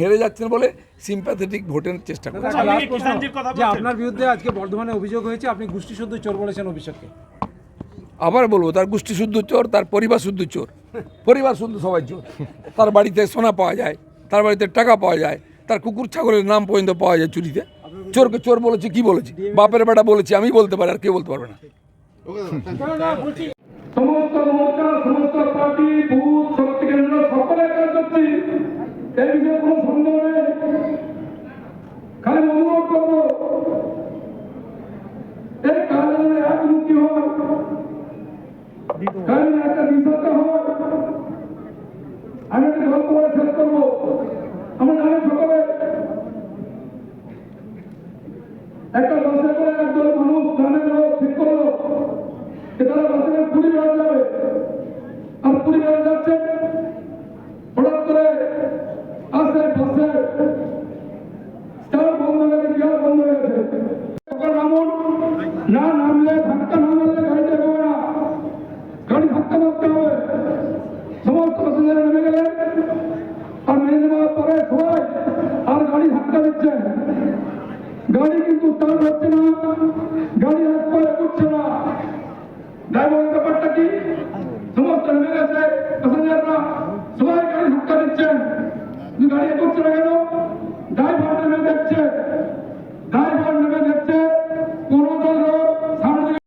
হেরে যাচ্ছেন বলে সিম্প্যাথেটিক ভোটের চেষ্টা করছেন। দাদা, আপনি last কি প্রশ্ন, কিষাণজির কথা যে আপনার বিরুদ্ধে আজকে বর্ধমানে অভিযোগ হয়েছে আপনি গোষ্ঠী শুদ্ধ চোর বলেছেন অভিষেককে। আবার বলব তার গোষ্ঠী শুদ্ধ চোর তার পরিবার শুদ্ধ চোর। পরিবার শুদ্ধ সবাই চোর। তার বাড়িতে সোনা পাওয়া যায় তার বাড়িতে টাকা পাওয়া যায় তার কুকুর ছাগলের নাম পর্যন্ত পাওয়া যায় চুরিতে। চোরকে চোর বলেছে কি বলেছে? বাপের বেটা বলেছে আমি বলতে পারি আর কেউ বলতে পারবে না। সমস্ত মোর্চা সমস্ত পার্টি বুথ শক্তি কেন্দ্র সকলের কার্যকর্তী এই বিষয়ে কোনো সন্দেহ নেই। খালি অনুরোধ করব, এই কাজের একমুখী হয় কাজের একটা বিষয়টা হয়। আমি একটা গল্প করে শেষ করব। আমরা জানি সকলে, একটা বাসে করে একদল মানুষ গ্রামের লোক ঠিক করল, যে তারা বাসে পুরী বেড়াতে যাবে। করতে হবে সমস্ত প্যাসেঞ্জার নেমে গেলেন আর নেমে নেওয়ার পরে সবাই আর গাড়ি ধাক্কা দিচ্ছেন গাড়ি কিন্তু স্টার্ট হচ্ছে না, গাড়ি হাত পায়ে উঠছে না। ড্রাইভারের ব্যাপারটা কি? সমস্ত নেমে গেছে প্যাসেঞ্জাররা সবাই গাড়ি ধাক্কা দিচ্ছেন। গাড়ি করছে না কেন? ড্রাইভার